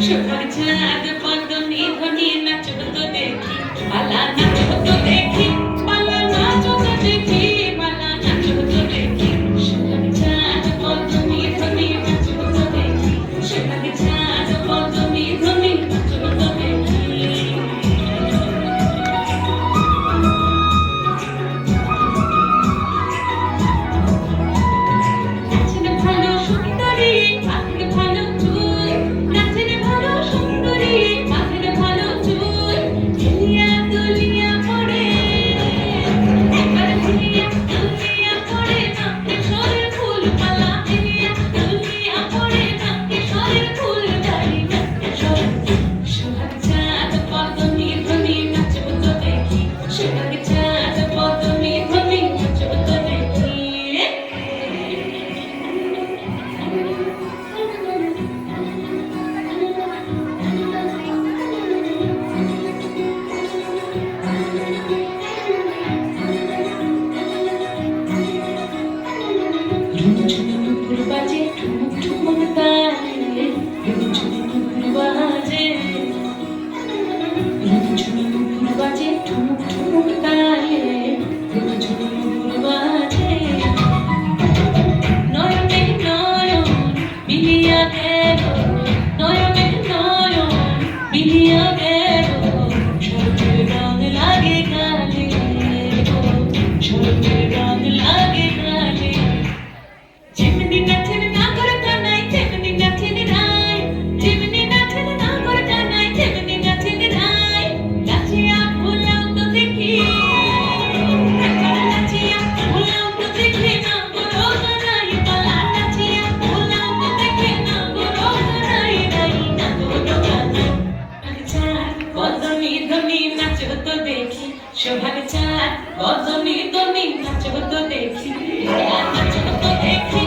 Şoför çağırdı pardon, iyi konu yemem çabuk o dedi. Alana চাঁদ বদনি ধনি নাচো তো দেখি নাচব তো দেখি